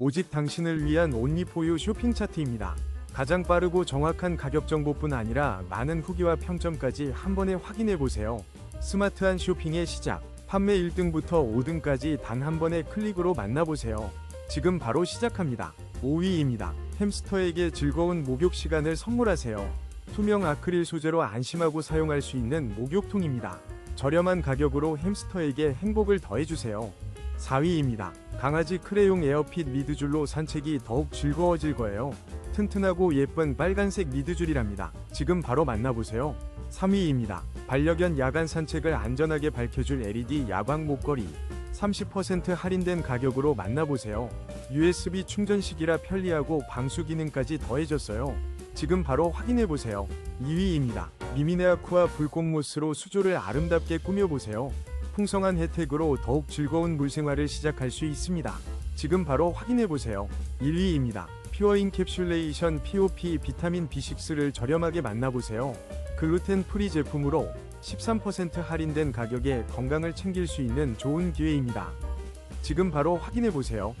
오직 당신을 위한 온리포유 쇼핑 차트입니다. 가장 빠르고 정확한 가격 정보뿐 아니라 많은 후기와 평점까지 한 번에 확인해 보세요. 스마트한 쇼핑의 시작. 판매 1등부터 5등까지 단 한 번의 클릭으로 만나보세요. 지금 바로 시작합니다. 5위입니다. 햄스터에게 즐거운 목욕 시간을 선물하세요. 투명 아크릴 소재로 안심하고 사용할 수 있는 목욕통입니다. 저렴한 가격으로 햄스터에게 행복을 더해주세요. 4위입니다. 강아지 크레용 에어핏 리드줄로 산책이 더욱 즐거워질 거예요. 튼튼하고 예쁜 빨간색 리드줄이랍니다. 지금 바로 만나보세요. 3위입니다. 반려견 야간 산책을 안전하게 밝혀줄 LED 야광 목걸이. 30% 할인된 가격으로 만나보세요. USB 충전식이라 편리하고 방수 기능까지 더해졌어요. 지금 바로 확인해보세요. 2위입니다. 미미네아쿠아 불꽃모스로 수조를 아름답게 꾸며보세요. 풍성한 혜택으로 더욱 즐거운 물생활을 시작할 수 있습니다. 지금 바로 확인해보세요. 1위입니다. 퓨어 인캡슐레이션 POP 비타민 B6를 저렴하게 만나보세요. 글루텐 프리 제품으로 13% 할인된 가격에 건강을 챙길 수 있는 좋은 기회입니다. 지금 바로 확인해보세요.